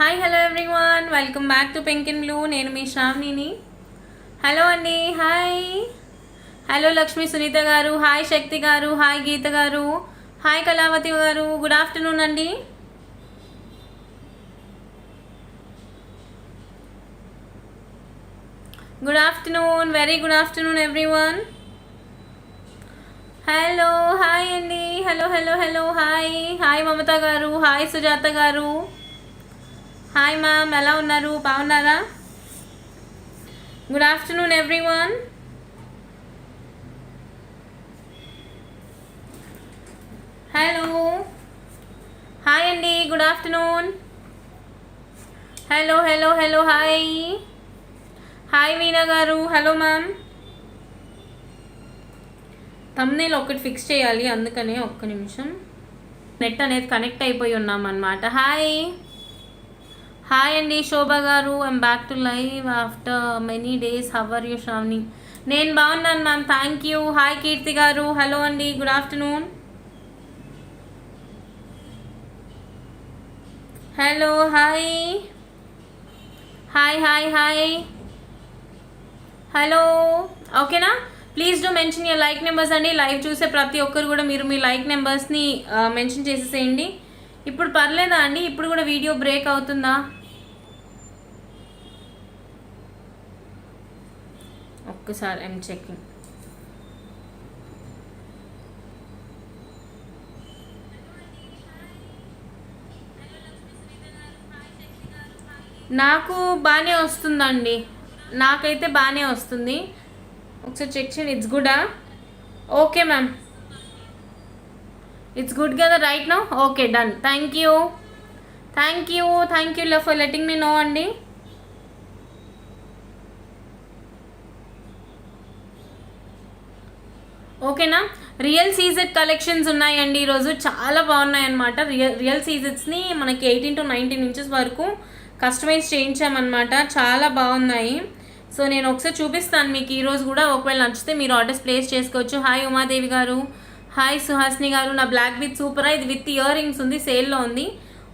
Hi hello everyone welcome back to pink blue నేను మీ శ్రావణిని. హలో అండి హాయ్ హలో లక్ష్మి సునీత గారు. హాయ్ శక్తి గారు. హాయ్ గీత garu. Hi Kalavathi garu. Good afternoon అండి good afternoon very good afternoon everyone hello hi అండి hello hello hello hi hi Mamata garu. Hi Sujatha garu. Hi ma'am ఎలా ఉన్నారు? బాగున్నారా? Good afternoon everyone hello hi అండి good afternoon hello hello hello hi hi Meena garu. Hello ma'am thumbnail ఒకటి fix చేయాలి అందుకనే ఒక్క నిమిషం. నెట్ అనేది కనెక్ట్ అయిపోయి ఉన్నాం అనమాట హాయ్ హాయ్ అండి Shobha garu I'm back to live after many days how are you Shravani నేను బాగున్నాను ma'am thank you hi Keerthi garu hello అండి good afternoon hello hi hi hi hi hello ఓకేనా please do mention your like numbers అండి live చూసే ప్రతి ఒక్కరు కూడా మీరు మీ లైక్ నెంబర్స్ని మెన్షన్ చేసేసేయండి. ఇప్పుడు పర్లేదా అండి ఇప్పుడు కూడా వీడియో బ్రేక్ అవుతుందా? ఒక్కసారి ఐమ్ చెకింగ్ నాకు బాగానే వస్తుందండి. నాకైతే బాగానే వస్తుంది. ఒకసారి చెక్ చేయండి ఇట్స్ గుడా ఓకే మ్యామ్ ఇట్స్ గుడ్ కదా right no okay done thank you thank you thank you for letting me know అండి. ఓకేనా? రియల్ సీజెడ్ కలెక్షన్స్ ఉన్నాయండి ఈరోజు. చాలా బాగున్నాయి అనమాట రియల్ రియల్ సీజెడ్స్ని మనకి ఎయిటీన్ టు నైన్టీన్ ఇంచెస్ వరకు కస్టమైజ్ చేయించామన్నమాట. చాలా బాగున్నాయి. సో నేను ఒకసారి చూపిస్తాను మీకు. ఈరోజు కూడా ఒకవేళ నచ్చితే మీరు ఆర్డర్స్ ప్లేస్ చేసుకోవచ్చు. హాయ్ ఉమాదేవి గారు. హాయ్ సుహాస్ని గారు. నా బ్లాక్ విత్ సూపర్ ఇది విత్ ఇయర్ రింగ్స్ ఉంది సేల్లో ఉంది.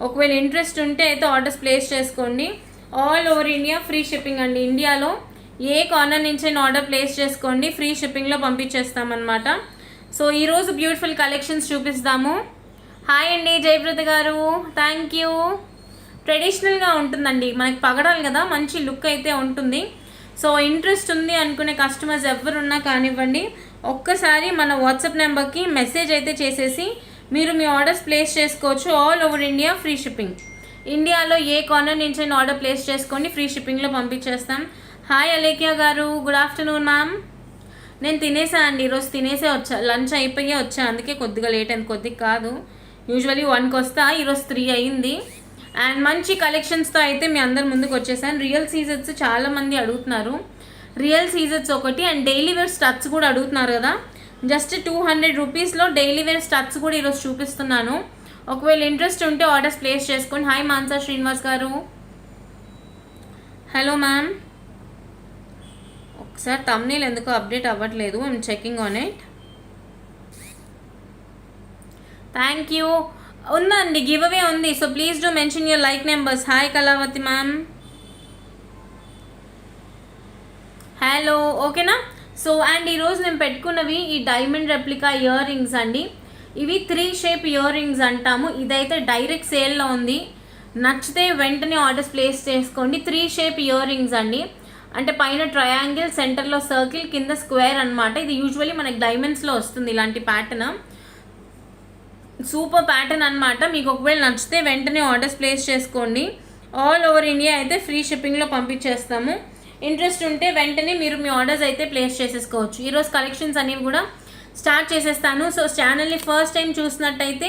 ఒకవేళ ఇంట్రెస్ట్ ఉంటే అయితే ఆర్డర్స్ ప్లేస్ చేసుకోండి. All over India free shipping అండి. ఇండియాలో ఏ కార్నర్ నుంచైనా ఆర్డర్ ప్లేస్ చేసుకోండి ఫ్రీ షిప్పింగ్లో పంపించేస్తామన్నమాట. సో ఈరోజు బ్యూటిఫుల్ కలెక్షన్స్ చూపిస్తాము. హాయ్ అండి జయప్రద గారు. థ్యాంక్ యూ ట్రెడిషనల్గా ఉంటుందండి. మనకి పగడాలి కదా మంచి లుక్ అయితే ఉంటుంది. సో ఇంట్రెస్ట్ ఉంది అనుకునే కస్టమర్స్ ఎవరున్నా కానివ్వండి ఒక్కసారి మన వాట్సాప్ నెంబర్కి మెసేజ్ అయితే చేసేసి మీరు మీ ఆర్డర్స్ ప్లేస్ చేసుకోవచ్చు. All over India free shipping ఇండియాలో ఏ కార్నర్ నుంచి ఆర్డర్ ప్లేస్ చేసుకోండి ఫ్రీ షిప్పింగ్లో పంపించేస్తాం. హాయ్ అలేఖ్య గారు. గుడ్ ఆఫ్టర్నూన్ మ్యామ్ నేను తినేసా అండి. ఈరోజు తినేసే వచ్చా. లంచ్ అయిపోయి వచ్చా. అందుకే కొద్దిగా లేట్ అయింది. కొద్దిగా కాదు. యూజువలీ వన్కి వస్తా. ఈరోజు త్రీ అయింది. అండ్ మంచి కలెక్షన్స్తో అయితే మీ అందరి ముందుకు వచ్చేసాను. రియల్ సీజర్స్ చాలామంది అడుగుతున్నారు. రియల్ సీజర్స్ ఒకటి అండ్ డైలీ వేర్ స్టట్స్ కూడా అడుగుతున్నారు కదా. జస్ట్ టూ హండ్రెడ్ రూపీస్లో డైలీ వేర్ స్టట్స్ కూడా ఈరోజు చూపిస్తున్నాను. ఒకవేళ ఇంట్రెస్ట్ ఉంటే ఆర్డర్స్ ప్లేస్ చేసుకోండి హాయ్ మాన్సా శ్రీనివాస్ గారు. హలో మ్యామ్ సార్ తమ్నీల్ ఎందుకు అప్డేట్ అవ్వట్లేదు? I'm checking on it thank you ఉందండి గివ్ అవే ఉంది. So please do mention your like numbers hi Kalavathi ma'am hello ఓకేనా సో అండ్ ఈరోజు నేను పెట్టుకున్నవి ఈ డైమండ్ రెప్లికా ఇయర్ రింగ్స్ అండి. ఇవి త్రీ షేప్ ఇయర్ రింగ్స్ అంటాము. ఇదైతే డైరెక్ట్ సేల్లో ఉంది. నచ్చితే వెంటనే ఆర్డర్స్ ప్లేస్ చేసుకోండి. త్రీ షేప్ ఇయర్ రింగ్స్ అండి. అంటే పైన ట్రయాంగిల్ సెంటర్లో సర్కిల్ కింద స్క్వేర్ అనమాట ఇది యూజువలీ మనకి డైమండ్స్లో వస్తుంది ఇలాంటి ప్యాటర్న్ సూపర్ ప్యాటర్న్ అనమాట మీకు ఒకవేళ నచ్చితే వెంటనే ఆర్డర్స్ ప్లేస్ చేసుకోండి. ఆల్ ఓవర్ ఇండియా అయితే ఫ్రీ షిప్పింగ్లో పంపించేస్తాము. ఇంట్రెస్ట్ ఉంటే వెంటనే మీరు మీ ఆర్డర్స్ అయితే ప్లేస్ చేసేసుకోవచ్చు. ఈరోజు కలెక్షన్స్ అనేవి కూడా స్టార్ట్ చేసేస్తాను. సో ఛానల్ని ఫస్ట్ టైం చూసినట్టయితే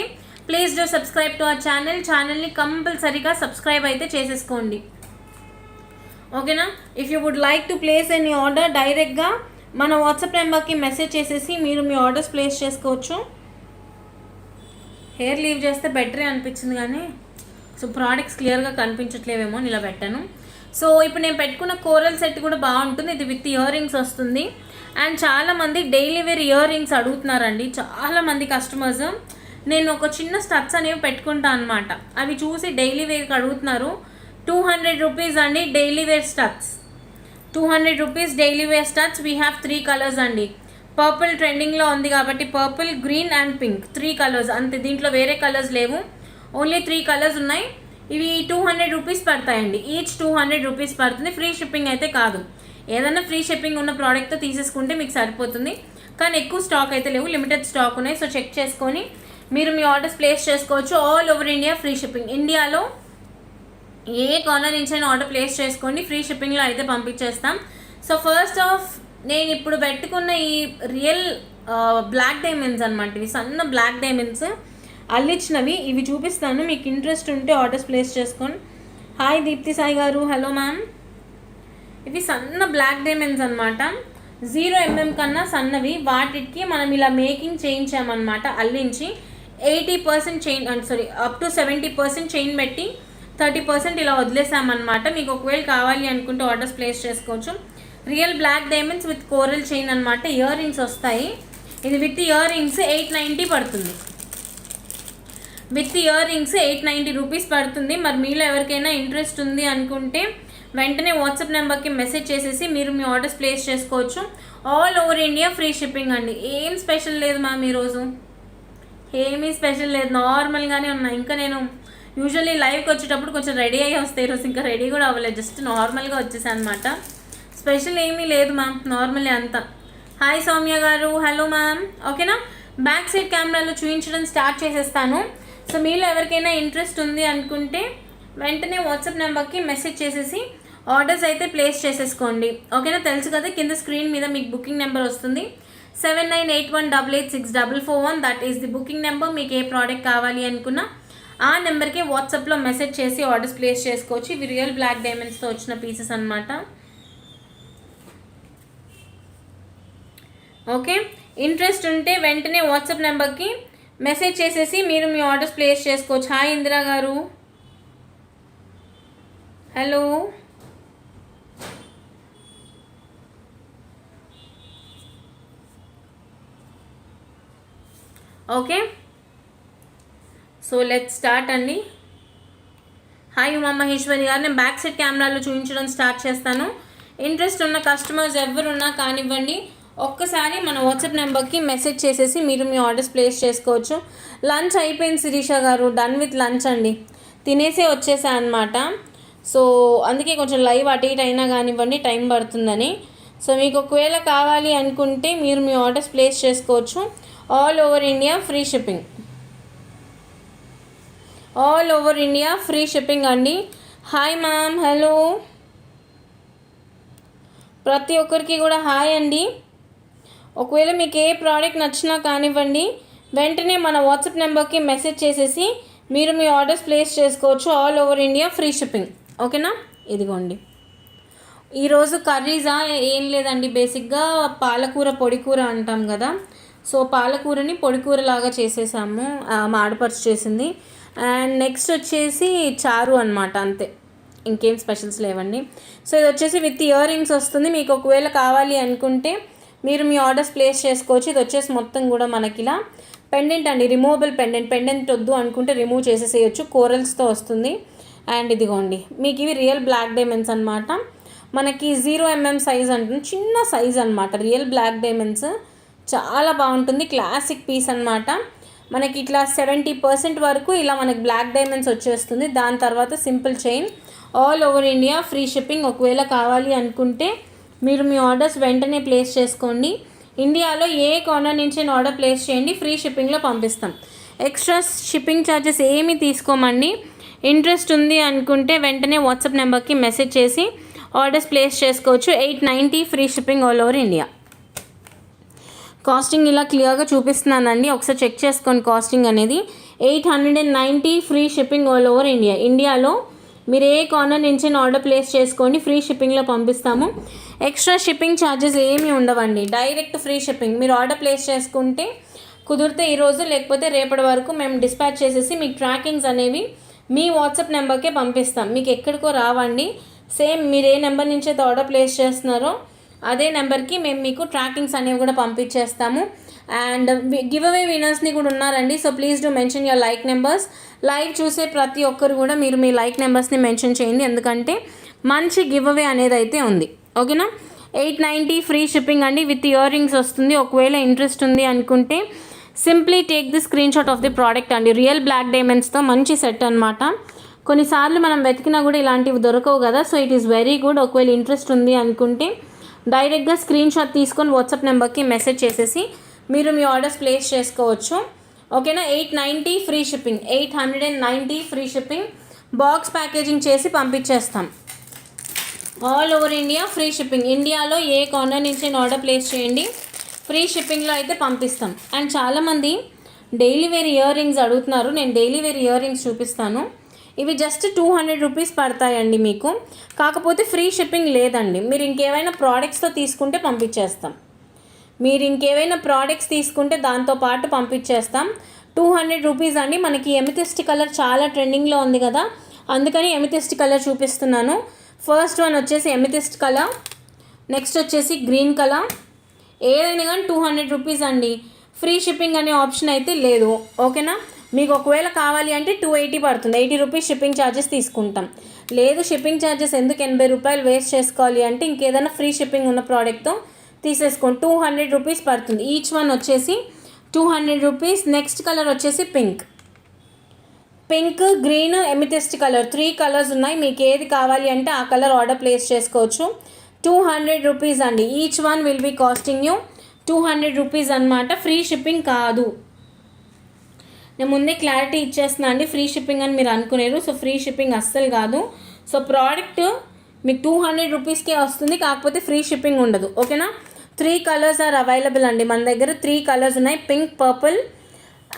please do subscribe to our channel ఛానల్ని కంపల్సరీగా సబ్స్క్రైబ్ అయితే చేసేసుకోండి. ఓకేనా? If you would like to place any order డైరెక్ట్గా మన వాట్సాప్ నెంబర్కి మెసేజ్ చేసేసి మీరు మీ ఆర్డర్స్ ప్లేస్ చేసుకోవచ్చు. హెయిర్ లీవ్ చేస్తే బెటరే అనిపించింది కానీ సో ప్రోడక్ట్స్ క్లియర్గా కనిపించట్లేవేమో ఇలా పెట్టాను. సో ఇప్పుడు నేను పెట్టుకున్న కోరల్ సెట్ కూడా బాగుంటుంది. ఇది విత్ ఇయర్ రింగ్స్ వస్తుంది. అండ్ చాలామంది డైలీ వేర్ ఇయర్ రింగ్స్ అడుగుతున్నారండి. చాలామంది కస్టమర్స్ నేను ఒక చిన్న స్టడ్స్ అనేవి పెట్టుకుంటాను అనమాట అవి చూసి డైలీ వేర్కి అడుగుతున్నారు. టూ హండ్రెడ్ రూపీస్ అండి daily wear studs two hundred rupees daily wear studs we have three colours అండి. పర్పుల్ ట్రెండింగ్లో ఉంది కాబట్టి purple green and pink three colours అంతే దీంట్లో వేరే కలర్స్ లేవు. ఓన్లీ త్రీ కలర్స్ ఉన్నాయి. ఇవి టూ హండ్రెడ్ రూపీస్ పడతాయండి. ఈచ్ టూ హండ్రెడ్ రూపీస్ పడుతుంది. ఫ్రీ షిప్పింగ్ అయితే కాదు. ఏదైనా ఫ్రీ షిప్పింగ్ ఉన్న ప్రోడక్ట్తో తీసేసుకుంటే మీకు సరిపోతుంది. కానీ ఎక్కువ స్టాక్ అయితే లేవు. లిమిటెడ్ స్టాక్ ఉన్నాయి. సో చెక్ చేసుకొని మీరు మీ ఆర్డర్స్ ప్లేస్ చేసుకోవచ్చు. All over India free shipping ఇండియాలో ఏ కార్నర్ నుంచి అయినా ఆర్డర్ ప్లేస్ చేసుకోండి ఫ్రీ షిప్పింగ్లో అయితే పంపించేస్తాం. సో ఫస్ట్ ఆఫ్ నేను ఇప్పుడు పెట్టుకున్న ఈ రియల్ బ్లాక్ డైమండ్స్ అనమాట ఇవి సన్న బ్లాక్ డైమండ్స్ అల్లిచ్చినవి. ఇవి చూపిస్తాను. మీకు ఇంట్రెస్ట్ ఉంటే ఆర్డర్స్ ప్లేస్ చేసుకోండి hi Deepthi Sai garu. Hello ma'am ఇవి సన్న బ్లాక్ డైమండ్స్ అనమాట జీరో ఎంఎం కన్నా సన్నవి. వాటికి మనం ఇలా మేకింగ్ చేయించామన్నమాట. అల్లించి. Eighty percent chain sorry up to seventy percent chain పెట్టి థర్టీ పర్సెంట్ ఇలా వదిలేసామన్నమాట. మీకు ఒకవేళ కావాలి అనుకుంటే ఆర్డర్స్ ప్లేస్ చేసుకోవచ్చు. Real black diamonds with coral chain అనమాట ఇయర్ రింగ్స్ వస్తాయి. ఇది with earrings eight ninety పడుతుంది. With earrings eight ninety rupees పడుతుంది. మరి మీలో ఎవరికైనా ఇంట్రెస్ట్ ఉంది అనుకుంటే వెంటనే వాట్సాప్ నెంబర్కి మెసేజ్ చేసేసి మీరు మీ ఆర్డర్స్ ప్లేస్ చేసుకోవచ్చు. All over India free shipping అండి. ఏం స్పెషల్ లేదు మ్యామ్ ఈరోజు. ఏమీ స్పెషల్ లేదు. నార్మల్గానే ఉన్నాయి ఇంకా నేను యూజువల్లీ లైవ్కి వచ్చేటప్పుడు కొంచెం రెడీ అయ్యి వస్తాయి ఈరోజు ఇంకా రెడీ కూడా అవ్వలేదు. జస్ట్ నార్మల్గా వచ్చేసాను అనమాట స్పెషల్ ఏమీ లేదు మ్యామ్ నార్మల్ అంతా. Hi Soumya garu. Hello ma'am ఓకేనా బ్యాక్ సైడ్ కెమెరాలో చూపించడం స్టార్ట్ చేసేస్తాను. సో మీలో ఎవరికైనా ఇంట్రెస్ట్ ఉంది అనుకుంటే వెంటనే వాట్సాప్ నెంబర్కి మెసేజ్ చేసేసి ఆర్డర్స్ అయితే ప్లేస్ చేసేసుకోండి. ఓకేనా తెలుసు కదా కింద స్క్రీన్ మీద మీకు బుకింగ్ నెంబర్ వస్తుంది. Seven nine eight one double eight six double four one that is the booking number మీకు ఏ ప్రోడక్ట్ కావాలి అనుకున్నా ఆ నెంబర్కి వాట్సాప్లో మెసేజ్ చేసి ఆర్డర్స్ ప్లేస్ చేసుకోవచ్చు. ఇవి రియల్ బ్లాక్ డైమండ్స్తో వచ్చిన పీసెస్ అనమాట ఓకే? ఇంట్రెస్ట్ ఉంటే వెంటనే వాట్సాప్ నెంబర్కి మెసేజ్ చేసేసి మీరు మీ ఆర్డర్స్ ప్లేస్ చేసుకోవచ్చు. Hi Indira garu. Hello. Okay? So let start అండి హాయ్ ఉమా మహేశ్వరి గారు. నేను బ్యాక్ సైడ్ కెమెరాలో చూపించడం స్టార్ట్ చేస్తాను. ఇంట్రెస్ట్ ఉన్న కస్టమర్స్ ఎవరున్నా కానివ్వండి ఒక్కసారి మన వాట్సాప్ నెంబర్కి మెసేజ్ చేసేసి మీరు మీ ఆర్డర్స్ ప్లేస్ చేసుకోవచ్చు. లంచ్ అయిపోయింది శిరీష గారు. డన్ విత్ లంచ్ అండి తినేసే వచ్చేసా అనమాట సో అందుకే కొంచెం లైవ్ అటు ఇటు అయినా కానివ్వండి టైం పడుతుందని. సో మీకు ఒకవేళ కావాలి అనుకుంటే మీరు మీ ఆర్డర్స్ ప్లేస్ చేసుకోవచ్చు. All over India free shipping all over India free shipping అండి. Hi ma'am hello. ప్రతి ఒక్కరికి కూడా హాయ్ అండి. ఒకవేళ మీకు ఏ ప్రోడక్ట్ నచ్చినా కానివ్వండి వెంటనే మన వాట్సాప్ నెంబర్కి మెసేజ్ చేసేసి మీరు మీ ఆర్డర్స్ ప్లేస్ చేసుకోవచ్చు. All over India free shipping. ఓకేనా? ఇదిగోండి. ఈరోజు కర్రీసా? ఏం లేదండి. బేసిక్గా పాలకూర పొడి కూర అంటాం కదా. సో పాలకూరని పొడి లాగా చేసేసాము మాడపరిచి చేసింది. అండ్ నెక్స్ట్ వచ్చేసి చారు అనమాట అంతే. ఇంకేం స్పెషల్స్ లేవండి. సో ఇది వచ్చేసి విత్ ఇయర్ రింగ్స్ వస్తుంది. మీకు ఒకవేళ కావాలి అనుకుంటే మీరు మీ ఆర్డర్స్ ప్లేస్ చేసుకోవచ్చు. ఇది వచ్చేసి మొత్తం కూడా మనకి ఇలా పెండెంట్ అండి. రిమూవబుల్ పెండెంట్ పెండెంట్ వద్దు అనుకుంటే రిమూవ్ చేసేసేయచ్చు. కోరల్స్తో వస్తుంది. అండ్ ఇదిగోండి. మీకు ఇవి రియల్ బ్లాక్ డైమండ్స్ అనమాట మనకి జీరో ఎంఎం సైజ్ అంటుంది. చిన్న సైజ్ అనమాట రియల్ బ్లాక్ డైమండ్స్ చాలా బాగుంటుంది. క్లాసిక్ పీస్ అనమాట మనకి ఇట్లా సెవెంటీ పర్సెంట్ వరకు ఇలా మనకి బ్లాక్ డైమండ్స్ వచ్చేస్తుంది. దాని తర్వాత simple chain all over India free shipping ఒకవేళ కావాలి అనుకుంటే మీరు మీ ఆర్డర్స్ వెంటనే ప్లేస్ చేసుకోండి. ఇండియాలో ఏ కార్నర్ నుంచి ఆర్డర్ ప్లేస్ చేయండి ఫ్రీ షిప్పింగ్లో పంపిస్తాం. ఎక్స్ట్రా షిప్పింగ్ ఛార్జెస్ ఏమీ తీసుకోమండి. ఇంట్రెస్ట్ ఉంది అనుకుంటే వెంటనే వాట్సాప్ నెంబర్కి మెసేజ్ చేసి ఆర్డర్స్ ప్లేస్ చేసుకోవచ్చు. Eight ninety free shipping all over India costing ఇలా క్లియర్గా చూపిస్తున్నానండి. ఒకసారి చెక్ చేసుకోండి కాస్టింగ్ అనేది. Eight hundred and ninety free shipping all over India ఇండియాలో మీరు ఏ కార్నర్ నుంచి ఆర్డర్ ప్లేస్ చేసుకోండి. ఫ్రీ షిప్పింగ్లో పంపిస్తాము. ఎక్స్ట్రా షిప్పింగ్ ఛార్జెస్ ఏమీ ఉండవండి. డైరెక్ట్ ఫ్రీ షిప్పింగ్ మీరు ఆర్డర్ ప్లేస్ చేసుకుంటే కుదిరితే ఈరోజు లేకపోతే రేపటి వరకు మేము డిస్పాచ్ చేసేసి మీకు ట్రాకింగ్స్ అనేవి మీ వాట్సాప్ నెంబర్కే పంపిస్తాం. మీకు ఎక్కడికో రావండి. సేమ్ మీరు ఏ నెంబర్ నుంచి అయితే ఆర్డర్ ప్లేస్ చేస్తున్నారో అదే నెంబర్కి మేము మీకు ట్రాకింగ్స్ అనేవి కూడా పంపించేస్తాము. అండ్ గివ్ అవే వినర్స్ని కూడా ఉన్నారండి. So please do mention your like numbers. Live చూసే ప్రతి ఒక్కరు కూడా మీరు మీ లైక్ నెంబర్స్ని మెన్షన్ చేయండి. ఎందుకంటే మంచి గివ్ అవే అనేది అయితే ఉంది. ఓకేనా? ఎయిట్ నైంటీ ఫ్రీ షిప్పింగ్ అండి. విత్ ఇయర్ రింగ్స్ వస్తుంది. ఒకవేళ ఇంట్రెస్ట్ ఉంది అనుకుంటే simply take the screenshot of the product అండి. రియల్ బ్లాక్ డైమండ్స్తో మంచి సెట్ అనమాట కొన్నిసార్లు మనం వెతికినా కూడా ఇలాంటివి దొరకవు కదా. So it is very good. ఒకవేళ ఇంట్రెస్ట్ ఉంది అనుకుంటే డైరెక్ట్గా స్క్రీన్ షాట్ తీసుకొని వాట్సాప్ నెంబర్కి మెసేజ్ చేసేసి మీరు మీ ఆర్డర్స్ ప్లేస్ చేసుకోవచ్చు. ఓకేనా? Eight ninety free shipping. Eight hundred and ninety free shipping. Box packaging చేసి పంపించేస్తాం. All over India free shipping. ఇండియాలో ఏ కార్నర్ నుంచి నేను ఆర్డర్ ప్లేస్ చేయండి. ఫ్రీ షిప్పింగ్లో అయితే పంపిస్తాం. అండ్ చాలామంది డైలీ వేర్ ఇయర్ రింగ్స్ అడుగుతున్నారు. నేను డైలీ వేర్ ఇయర్ రింగ్స్ చూపిస్తాను. ఇవి జస్ట్ టూ హండ్రెడ్ రూపీస్ పడతాయండి మీకు. కాకపోతే ఫ్రీ షిప్పింగ్ లేదండి. మీరు ఇంకేమైనా ప్రోడక్ట్స్తో తీసుకుంటే పంపించేస్తాం. మీరు ఇంకేవైనా ప్రోడక్ట్స్ తీసుకుంటే దాంతో పాటు పంపించేస్తాం. టూ హండ్రెడ్ రూపీస్ అండి. మనకి ఎమితిస్ట్ కలర్ చాలా ట్రెండింగ్లో ఉంది కదా. అందుకని ఎమితిస్ట్ కలర్ చూపిస్తున్నాను. ఫస్ట్ వన్ వచ్చేసి ఎమితిస్ట్ కలర్ నెక్స్ట్ వచ్చేసి గ్రీన్ కలర్ ఏదైనా కానీ టూ హండ్రెడ్ రూపీస్ అండి. ఫ్రీ షిప్పింగ్ అనే ఆప్షన్ అయితే లేదు. ఓకేనా మీకు ఒకవేళ కావాలి అంటే టూ ఎయిటీ పడుతుంది. ఎయిటీ రూపీస్ షిప్పింగ్ ఛార్జెస్ తీసుకుంటాం. లేదు షిప్పింగ్ ఛార్జెస్ ఎందుకు ఎనభై రూపాయలు వేస్ట్ చేసుకోవాలి అంటే ఇంకేదైనా ఫ్రీ షిప్పింగ్ ఉన్న ప్రోడక్ట్తో తీసేసుకోండి. టూ హండ్రెడ్ రూపీస్ పడుతుంది. ఈచ్ వన్ వచ్చేసి two hundred rupees next colour వచ్చేసి pink pink green amethyst colour three colours ఉన్నాయి. మీకు ఏది కావాలి అంటే ఆ కలర్ ఆర్డర్ ప్లేస్ చేసుకోవచ్చు. టూ హండ్రెడ్ రూపీస్ అండి. Each one will be costing you two hundred rupees అనమాట ఫ్రీ షిప్పింగ్ కాదు. నేను ముందే క్లారిటీ ఇచ్చేస్తున్నా అండి. ఫ్రీ షిప్పింగ్ అని మీరు అనుకునేరు. సో ఫ్రీ షిప్పింగ్ అస్సలు కాదు. సో ప్రోడక్ట్ మీకు టూ హండ్రెడ్ రూపీస్కే వస్తుంది. కాకపోతే ఫ్రీ షిప్పింగ్ ఉండదు. ఓకేనా త్రీ కలర్స్ ఆర్ అవైలబుల్ అండి. మన దగ్గర త్రీ కలర్స్ ఉన్నాయి. పింక్ పర్పుల్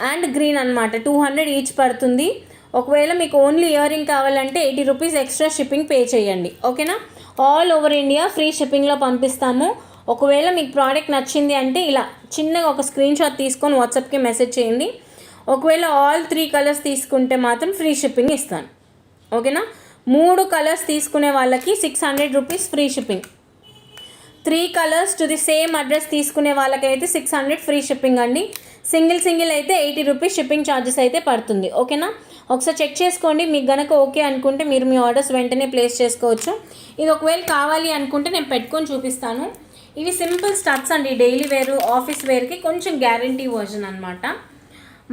అండ్ గ్రీన్ అనమాట టూ హండ్రెడ్ ఈచ్ పడుతుంది. ఒకవేళ మీకు ఓన్లీ ఇయర్ రింగ్ కావాలంటే eighty rupees extra shipping pay చేయండి. ఓకేనా ఆల్ ఓవర్ ఇండియా ఫ్రీ షిప్పింగ్లో పంపిస్తాము. ఒకవేళ మీకు ప్రోడక్ట్ నచ్చింది అంటే ఇలా చిన్నగా ఒక స్క్రీన్ షాట్ తీసుకొని వాట్సాప్కి మెసేజ్ చేయండి. ఒకవేళ ఆల్ త్రీ కలర్స్ తీసుకుంటే మాత్రం ఫ్రీ షిప్పింగ్ ఇస్తాను. ఓకేనా? మూడు కలర్స్ తీసుకునే వాళ్ళకి six hundred rupees free shipping three colours to the same address తీసుకునే వాళ్ళకైతే సిక్స్ హండ్రెడ్ ఫ్రీ షిప్పింగ్ అండి. సింగిల్ సింగిల్ అయితే ఎయిటీ రూపీస్ షిప్పింగ్ ఛార్జెస్ అయితే పడుతుంది. ఓకేనా? ఒకసారి చెక్ చేసుకోండి. మీకు గనక ఓకే అనుకుంటే మీరు మీ ఆర్డర్స్ వెంటనే ప్లేస్ చేసుకోవచ్చు. ఇది ఒకవేళ కావాలి అనుకుంటే నేను పెట్టుకొని చూపిస్తాను. ఇవి సింపుల్ స్టఫ్స్ అండి. డైలీ వేరు ఆఫీస్ వేర్కి కొంచెం గ్యారంటీ వర్జన్ అనమాట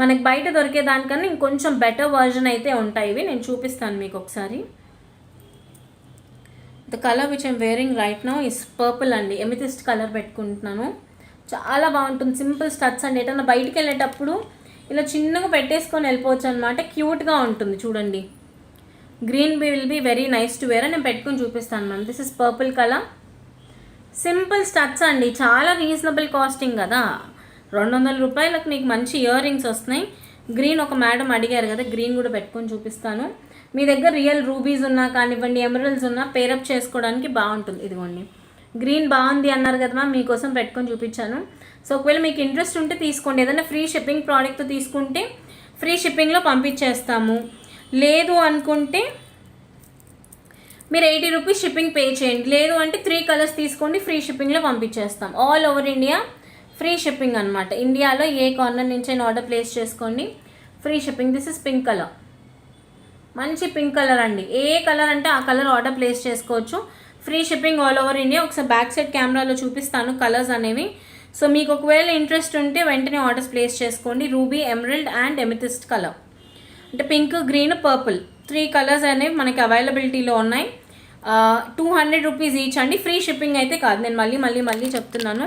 మనకి బయట దొరికే దానికన్నా ఇంకొంచెం బెటర్ వర్జన్ అయితే ఉంటాయి. ఇవి నేను చూపిస్తాను మీకు ఒకసారి. The colour which I'm wearing right now is purple అండి. ఎమితిస్ట్ కలర్ పెట్టుకుంటున్నాను. చాలా బాగుంటుంది. సింపుల్ స్టడ్స్ అండి. ఎటన్నా బయటికి వెళ్ళేటప్పుడు ఇలా చిన్నగా పెట్టేసుకొని వెళ్ళిపోవచ్చు అనమాట క్యూట్గా ఉంటుంది. చూడండి. Green be will be very nice to wear నేను పెట్టుకుని చూపిస్తాను ma'am this is purple colour simple studs అండి. చాలా రీజనబుల్ కాస్టింగ్ కదా. రెండు వందల రూపాయలకు మీకు మంచి ఇయర్ రింగ్స్ వస్తున్నాయి. గ్రీన్ ఒక మేడం అడిగారు కదా గ్రీన్ కూడా పెట్టుకొని చూపిస్తాను. మీ దగ్గర రియల్ రూబీస్ ఉన్నా కానివ్వండి ఎమరల్స్ ఉన్నా పేరప్ చేసుకోవడానికి బాగుంటుంది. ఇదిగోండి. గ్రీన్ బాగుంది అన్నారు కదా మ్యామ్ మీకోసం పెట్టుకొని చూపించాను. సో ఒకవేళ మీకు ఇంట్రెస్ట్ ఉంటే తీసుకోండి. ఏదైనా ఫ్రీ షిప్పింగ్ ప్రోడక్ట్ తీసుకుంటే ఫ్రీ షిప్పింగ్లో పంపించేస్తాము. లేదు అనుకుంటే మీరు ఎయిటీ రూపీస్ షిప్పింగ్ పే చేయండి. లేదు అంటే త్రీ కలర్స్ తీసుకోండి ఫ్రీ షిప్పింగ్లో పంపించేస్తాం. All over India free shipping అనమాట ఇండియాలో ఏ కార్నర్ నుంచి అయినా ఆర్డర్ ప్లేస్ చేసుకోండి. Free shipping this is pink colour మంచి పింక్ కలర్ అండి. ఏ కలర్ అంటే ఆ కలర్ ఆర్డర్ ప్లేస్ చేసుకోవచ్చు. Free shipping all over India ఒకసారి బ్యాక్ సైడ్ కెమెరాలో చూపిస్తాను కలర్స్ అనేవి. సో మీకు ఒకవేళ ఇంట్రెస్ట్ ఉంటే వెంటనే ఆర్డర్స్ ప్లేస్ చేసుకోండి. Ruby emerald and amethyst colour అంటే pink green purple three colours అనేవి మనకి అవైలబిలిటీలో ఉన్నాయి. టూ హండ్రెడ్ రూపీస్ ఈచ్ అండి. ఫ్రీ షిప్పింగ్ అయితే కాదు. నేను మళ్ళీ మళ్ళీ మళ్ళీ చెప్తున్నాను.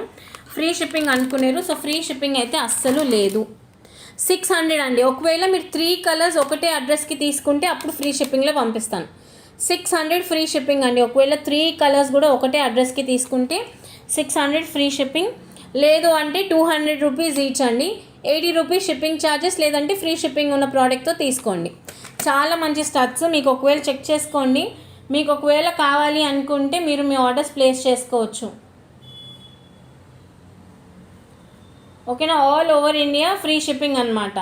ఫ్రీ షిప్పింగ్ అనుకునేరు. సో ఫ్రీ షిప్పింగ్ అయితే అస్సలు లేదు. సిక్స్ హండ్రెడ్ అండి. ఒకవేళ మీరు త్రీ కలర్స్ ఒకటే అడ్రస్కి తీసుకుంటే అప్పుడు ఫ్రీ షిప్పింగ్లో పంపిస్తాను. సిక్స్ హండ్రెడ్ ఫ్రీ షిప్పింగ్ అండి. ఒకవేళ త్రీ కలర్స్ కూడా ఒకటే అడ్రస్కి తీసుకుంటే సిక్స్ హండ్రెడ్ ఫ్రీ షిప్పింగ్. లేదు అంటే టూ హండ్రెడ్ రూపీస్ ఈచ్ అండి. ఎయిటీ రూపీస్ షిప్పింగ్ ఛార్జెస్ లేదంటే ఫ్రీ షిప్పింగ్ ఉన్న ప్రోడక్ట్తో తీసుకోండి. చాలా మంచి స్టడ్స్ మీకు ఒకవేళ చెక్ చేసుకోండి. మీకు ఒకవేళ కావాలి అనుకుంటే మీరు మీ ఆర్డర్స్ ప్లేస్ చేసుకోవచ్చు. ఓకేనా? All over India free shipping అనమాట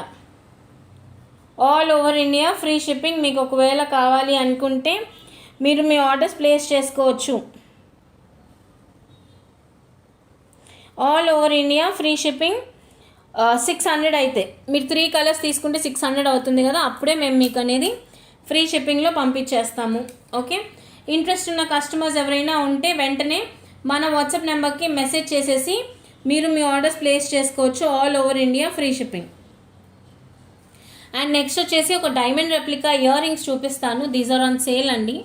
all over India free shipping మీకు ఒకవేళ కావాలి అనుకుంటే మీరు మీ ఆర్డర్స్ ప్లేస్ చేసుకోవచ్చు. All over India free shipping six hundred అయితే. మీరు త్రీ కలర్స్ తీసుకుంటే సిక్స్ హండ్రెడ్ అవుతుంది కదా? అప్పుడే మేము మీకు అనేది ఫ్రీ షిప్పింగ్లో పంపించేస్తాము. ఓకే ఇంట్రెస్ట్ ఉన్న కస్టమర్స్ ఎవరైనా ఉంటే వెంటనే మన వాట్సాప్ నెంబర్కి మెసేజ్ చేసేసి మీరు మీ ఆర్డర్స్ ప్లేస్ చేసుకోవచ్చు all over India free shipping and next వచ్చేసి ఒక డైమండ్ రెప్లికా ఇయర్ రింగ్స్ చూపిస్తాను. దీస్ ఆర్ ఆన్ సేల్ అండి.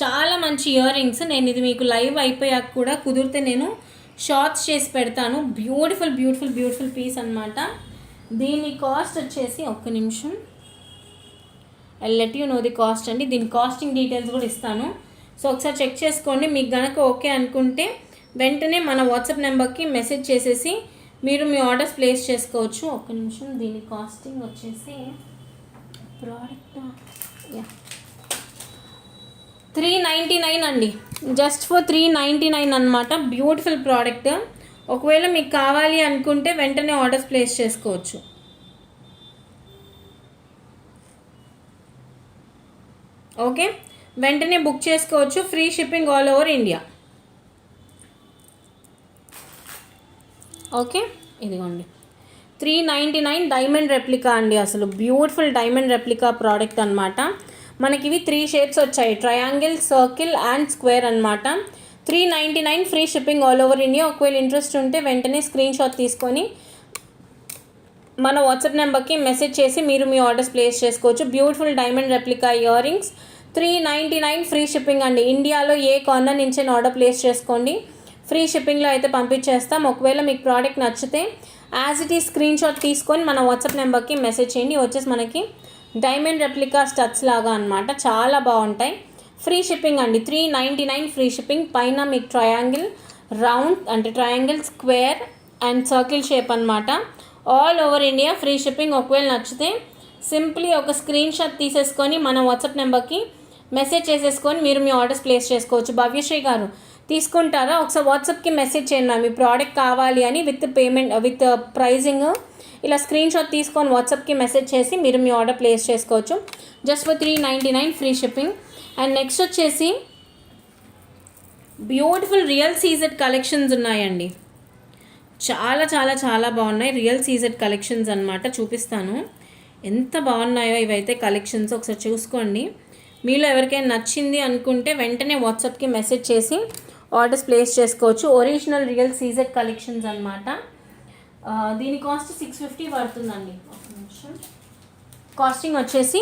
చాలా మంచి ఇయర్ రింగ్స్ నేను ఇది మీకు లైవ్ అయిపోయాక కూడా కుదిరితే నేను షార్ట్స్ చేసి పెడతాను. బ్యూటిఫుల్ బ్యూటిఫుల్ బ్యూటిఫుల్ పీస్ అనమాట దీని కాస్ట్ వచ్చేసి ఒక్క నిమిషం. I let you know the cost అండి. దీని కాస్టింగ్ డీటెయిల్స్ కూడా ఇస్తాను. సో ఒకసారి చెక్ చేసుకోండి. మీకు గనక ఓకే అనుకుంటే వెంటనే మన వాట్సాప్ నెంబర్కి మెసేజ్ చేసేసి మీరు మీ ఆర్డర్స్ ప్లేస్ చేసుకోవచ్చు. ఒక్క నిమిషం దీని కాస్టింగ్ వచ్చేసి ప్రోడక్ట్ యా. త్రీ నైంటీ నైన్ అండి. Just for three ninety nine అనమాట బ్యూటిఫుల్ ప్రోడక్ట్. ఒకవేళ మీకు కావాలి అనుకుంటే వెంటనే ఆర్డర్స్ ప్లేస్ చేసుకోవచ్చు. ఓకే? వెంటనే బుక్ చేసుకోవచ్చు. Free shipping all over India. Okay? ఇదిగోండి. Three ninety nine diamond replica అండి అసలు. బ్యూటిఫుల్ డైమండ్ రెప్లికా ప్రోడక్ట్ అనమాట మనకి ఇవి త్రీ షేప్స్ వచ్చాయి. ట్రయాంగిల్ సర్కిల్ అండ్ స్క్వేర్ అనమాట three ninety nine free shipping all over India. ఒకవేళ ఇంట్రెస్ట్ ఉంటే వెంటనే స్క్రీన్ షాట్ తీసుకొని మన వాట్సాప్ నెంబర్కి మెసేజ్ చేసి మీరు మీ ఆర్డర్స్ ప్లేస్ చేసుకోవచ్చు. Beautiful diamond replica ear rings. Three ninety nine free shipping అండి. ఇండియాలో ఏ కార్నర్ నుంచి ఆర్డర్ ప్లేస్ చేసుకోండి. ఫ్రీ షిప్పింగ్లో అయితే పంపించేస్తాం. ఒకవేళ మీకు ప్రోడక్ట్ నచ్చితే యాజ్ ఇట్ ఈ స్క్రీన్ షాట్ తీసుకొని మన వాట్సాప్ నెంబర్కి మెసేజ్ చేయండి. వచ్చేసి మనకి డైమండ్ రెప్లికా స్టడ్స్ లాగా అనమాట చాలా బాగుంటాయి. ఫ్రీ షిప్పింగ్ అండి. Three ninety nine free shipping. పైన మీకు ట్రయాంగిల్ రౌండ్ అంటే triangle square and circle shape అనమాట all over India free shipping. ఒకవేళ నచ్చితే సింప్లీ ఒక స్క్రీన్ షాట్ తీసేసుకొని మన వాట్సాప్ నెంబర్కి మెసేజ్ చేసేసుకొని మీరు మీ ఆర్డర్స్ ప్లేస్ చేసుకోవచ్చు. భవ్యశ్రీ గారు తీసుకుంటారా? ఒకసారి వాట్సాప్కి మెసేజ్ చేయండి మ్యామ్. మీ ప్రోడక్ట్ కావాలి అని విత్ పేమెంట్ విత్ ప్రైజింగ్ ఇలా స్క్రీన్ షాట్ తీసుకొని వాట్సాప్కి మెసేజ్ చేసి మీరు మీ ఆర్డర్ ప్లేస్ చేసుకోవచ్చు. Just for three ninety nine free shipping. And next వచ్చేసి బ్యూటిఫుల్ రియల్ సీజెడ్ కలెక్షన్స్ ఉన్నాయండి. చాలా చాలా చాలా బాగున్నాయి. రియల్ సీజెడ్ కలెక్షన్స్ అనమాట చూపిస్తాను. ఎంత బాగున్నాయో ఇవైతే కలెక్షన్స్ ఒకసారి చూసుకోండి. మీలో ఎవరికైనా నచ్చింది అనుకుంటే వెంటనే వాట్సాప్కి మెసేజ్ చేసి ఆర్డర్స్ ప్లేస్ చేసుకోవచ్చు. ఒరిజినల్ రియల్ సీజెడ్ కలెక్షన్స్ అనమాట దీని కాస్ట్ సిక్స్ ఫిఫ్టీ పడుతుందండి. కాస్టింగ్ వచ్చేసి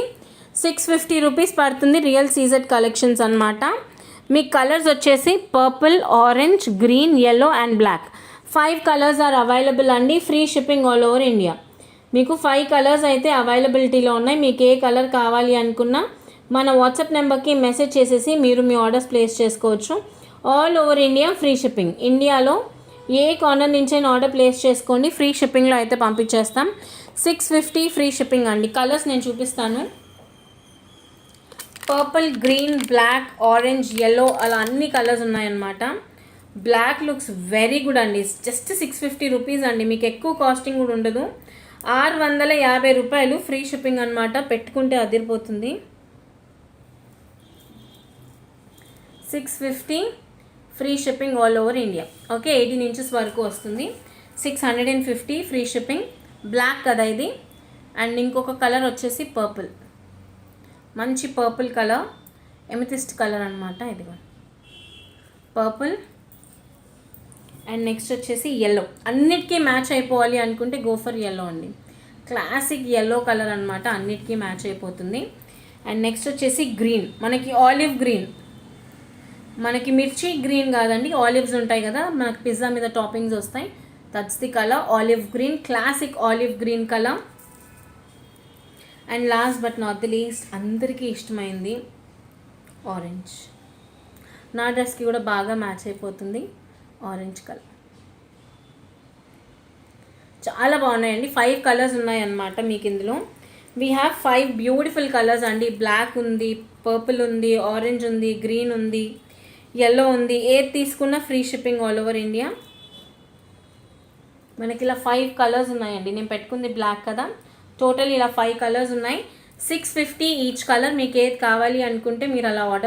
సిక్స్ ఫిఫ్టీ రూపీస్ పడుతుంది రియల్ సీజెడ్ కలెక్షన్స్ అనమాట మీ కలర్స్ వచ్చేసి purple orange green yellow and black five colours are available అండి. Free shipping all over India మీకు ఫైవ్ కలర్స్ అయితే అవైలబిలిటీలో ఉన్నాయి. మీకు ఏ కలర్ కావాలి అనుకున్నా మన వాట్సాప్ నెంబర్కి మెసేజ్ చేసేసి మీరు మీ ఆర్డర్స్ ప్లేస్ చేసుకోవచ్చు. All over India free shipping. ఇండియాలో ఏ కార్నర్ నుంచి ఆర్డర్ ప్లేస్ చేసుకోండి ఫ్రీ షిప్పింగ్లో అయితే పంపించేస్తాం. సిక్స్ ఫిఫ్టీ ఫ్రీ షిప్పింగ్ అండి. కలర్స్ నేను చూపిస్తాను. Purple green black orange yellow అలా అన్ని కలర్స్ ఉన్నాయన్నమాట. బ్లాక్ లుక్స్ వెరీ గుడ్ అండి. జస్ట్ సిక్స్ ఫిఫ్టీ రూపీస్ అండి. మీకు ఎక్కువ కాస్టింగ్ కూడా ఉండదు. ఆరు వందల యాభై రూపాయలు ఫ్రీ షిప్పింగ్ అనమాట పెట్టుకుంటే అదిరిపోతుంది. Six fifty free shipping all over India. Okay eighteen inches వరకు వస్తుంది. Six hundred and fifty free shipping. Black కదా ఇది. అండ్ ఇంకొక కలర్ వచ్చేసి పర్పుల్. మంచి పర్పుల్ కలర్ ఎమితిస్ట్ కలర్ అనమాట ఇది. పర్పుల్. అండ్ నెక్స్ట్ వచ్చేసి ఎల్లో అన్నిటికీ మ్యాచ్ అయిపోవాలి అనుకుంటే గోఫర్ ఎల్లో అండి. క్లాసిక్ ఎల్లో కలర్ అనమాట అన్నిటికీ మ్యాచ్ అయిపోతుంది. అండ్ నెక్స్ట్ వచ్చేసి గ్రీన్ మనకి ఆలివ్ గ్రీన్ మనకి మిర్చి గ్రీన్ కాదండి ఆలివ్స్ ఉంటాయి కదా మనకి పిజ్జా మీద టాపింగ్స్ వస్తాయి. That's the colour olive green classic olive green colour and last but not the least అందరికీ ఇష్టమైంది ఆరెంజ్ నా డ్రెస్కి కూడా బాగా మ్యాచ్ అయిపోతుంది ఆరెంజ్ కలర్ చాలా బాగున్నాయండి ఫైవ్ కలర్స్ ఉన్నాయన్నమాట మీకు ఇందులో. We have five beautiful colours అండి బ్లాక్ ఉంది పర్పుల్ ఉంది ఆరెంజ్ ఉంది గ్రీన్ ఉంది. ఎల్లో ఉంది. ఏది తీసుకున్నా free shipping all over India మనకి ఇలా ఫైవ్ కలర్స్ ఉన్నాయండి. నేను పెట్టుకుంది బ్లాక్ కదా. టోటల్ ఇలా ఫైవ్ కలర్స్ ఉన్నాయి. సిక్స్ ఫిఫ్టీ ఈచ్ కలర్ మీకు ఏది కావాలి అనుకుంటే మీరు అలా ఆర్డర్